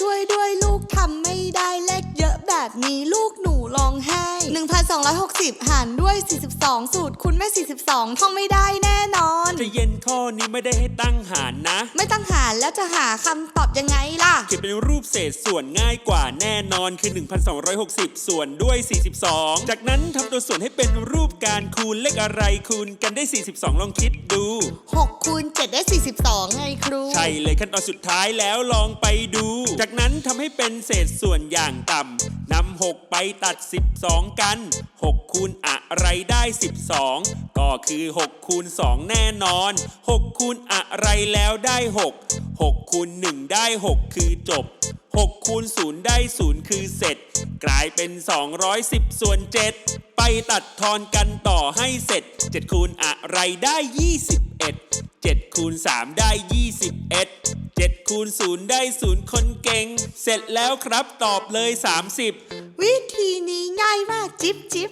ช่วยด้วยลูกทำไม่ได้เลขเยอะแบบนี้ลูกหนูร้องไห้ 1,260 หารด้วย 42 สูตรคุณแม่ 42 ท่องไม่ได้แน่นอน จะเย็นข้อนี้ไม่ได้ให้ตั้งหารนะ ไม่ต้องหารแล้วจะหาคำตอบยังไงล่ะ เขียนเป็นรูปเศษส่วนง่ายกว่าแน่นอนคือ 1,260 ส่วนด้วย 42 จากนั้นทำตัวส่วนให้เป็นรูปการคูณเลขอะไรคูณกันได้ 42 ลองคิดดู 6คูณ7ได้ 42 ไงครู ใช่เลยขั้นตอนสุดท้ายแล้วลองไปดู จากนั้นทำให้เป็นเศษส่วนอย่างต่ำนำ 6 ไปตัด 12 กัน 6 คูณอะไรได้ 12 ก็คือ 6 คูณ 2 แน่นอน 6 คูณอะไรแล้วได้ 6 6 คูณ 1 ได้ 6 คือจบ 6 คูณ 0 ได้ 0 คือเสร็จ กลายเป็น 210 ส่วน 7 ไปตัดทอนกันต่อให้เสร็จ 7 คูณอะไรได้ 21 7 คูณ 3 ได้ 21 7 คูณ 0 ได้ 0 คนเก่ง เสร็จแล้วครับตอบเลย 30 ทีนี้ง่ายมากจิ๊บจิ๊บ